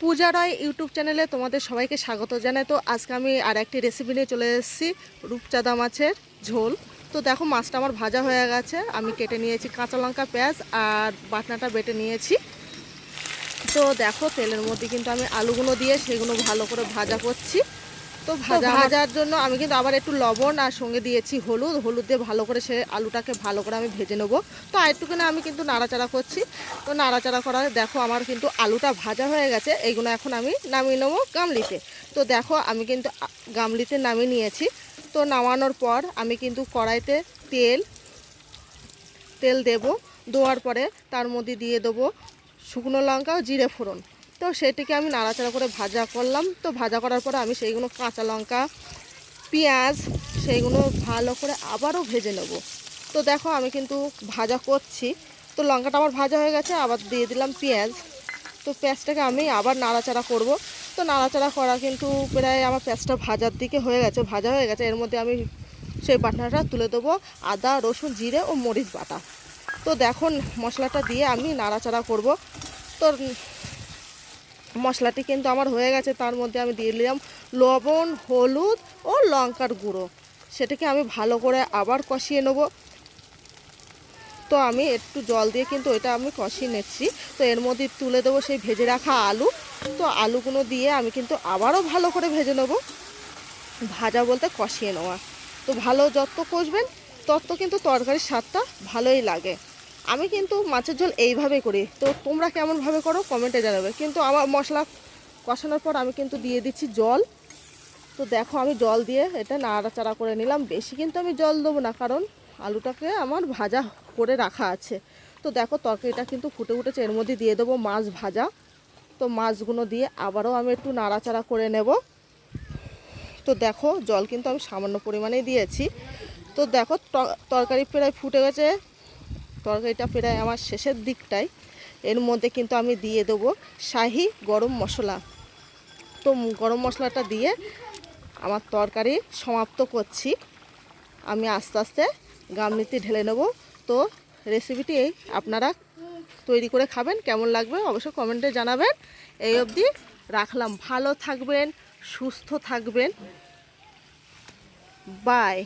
পূজা রায় YouTube চ্যানেলে তোমাদের সবাইকে স্বাগত জানাই। তো আজকে আমি আর একটি রেসিপি নিয়ে চলে এসেছি, রূপচাঁদা মাছের ঝোল। তো দেখো, মাছটা আমার ভাজা হয়ে গেছে। আমি কেটে নিয়েছি কাঁচা লঙ্কা, পেঁয়াজ আর বাটনাটা বেটে নিয়েছি। তো দেখো, তেলের মধ্যে কিন্তু আমি আলুগুলো দিয়ে সেগুলো ভালো করে ভাজা করছি। তো ভাজা ভাজার জন্য আমি কিন্তু আবার একটু লবণ আর সঙ্গে দিয়েছি হলুদ। হলুদ দিয়ে ভালো করে সে আলুটাকে ভালো করে আমি ভেজে নেব। তো আরেকটুখানি আমি কিন্তু নাড়াচাড়া করছি। তো নাড়াচাড়া করার দেখো আমার কিন্তু আলুটা ভাজা হয়ে গেছে। এইগুলো এখন আমি নামিয়ে নেব গামলিতে। তো দেখো আমি কিন্তু গামলিতে নামিয়ে নিয়েছি। তো নামানোর পর আমি কিন্তু কড়াইতে তেল তেল দেব। দেওয়ার পরে তার মধ্যে দিয়ে দেবো শুকনো লঙ্কা ও জিরে ফোড়ন। তো সেটিকে আমি নাড়াচাড়া করে ভাজা করলাম। তো ভাজা করার পরে আমি সেইগুলো কাঁচা লঙ্কা, পেঁয়াজ, সেইগুলো ভালো করে আবারও ভেজে নেব। তো দেখো আমি কিন্তু ভাজা করছি। তো লঙ্কাটা আমার ভাজা হয়ে গেছে, আবার দিয়ে দিলাম পেঁয়াজ। তো পেঁয়াজটাকে আমি আবার নাড়াচাড়া করব। তো নাড়াচাড়া করা কিন্তু প্রায় আমার পেঁয়াজটা ভাজার দিকে হয়ে গেছে, ভাজা হয়ে গেছে। এর মধ্যে আমি সেই বাটনাটা তুলে দেবো, আদা, রসুন, জিরে ও মরিচ বাটা। তো দেখুন মশলাটা দিয়ে আমি নাড়াচাড়া করব। তো মশলাটি কিন্তু আমার হয়ে গেছে, তার মধ্যে আমি দিয়ে দিলাম লবণ, হলুদ ও লঙ্কার গুঁড়ো। সেটাকে আমি ভালো করে আবার কষিয়ে নেব। তো আমি একটু জল দিয়ে কিন্তু এটা আমি কষিয়ে নিচ্ছি। তো এর মধ্যে তুলে দেবো সেই ভেজে রাখা আলু। তো আলুগুলো দিয়ে আমি কিন্তু আবারও ভালো করে ভেজে নেব। ভাজা বলতে কষিয়ে নেওয়া। তো ভালো যত কষবেন, তত কিন্তু তরকারির স্বাদটা ভালোই লাগে। আমি কিন্তু মাছের ঝোল এইভাবেই করি। তো তোমরা কেমনভাবে করো কমেন্টে জানাবে। কিন্তু আমার মশলা কষানোর পর আমি কিন্তু দিয়ে দিচ্ছি জল। তো দেখো আমি জল দিয়ে এটা নাড়াচাড়া করে নিলাম। বেশি কিন্তু আমি জল দেবো না, কারণ আলুটাকে আমার ভাজা করে রাখা আছে। তো দেখো তরকারিটা কিন্তু ফুটে উঠেছে, এর মধ্যে দিয়ে দেবো মাছ ভাজা। তো মাছগুলো দিয়ে আবারও আমি একটু নাড়াচাড়া করে নেব। তো দেখো জল কিন্তু আমি সামান্য পরিমাণেই দিয়েছি। তো দেখো তরকারি প্রায় ফুটে গেছে। তরকারিটা প্রায় আমার শেষের দিকটায় এর মধ্যে কিন্তু আমি দিয়ে দেবো শাহি গরম মশলা। তো গরম মশলাটা দিয়ে আমার তরকারি সমাপ্ত করছি। আমি আস্তে আস্তে গামলিতে ঢেলে নেব। তো রেসিপিটি এই আপনারা তৈরি করে খাবেন, কেমন লাগবে অবশ্যই কমেন্টে জানাবেন। এই অবধি রাখলাম। ভালো থাকবেন, সুস্থ থাকবেন। বাই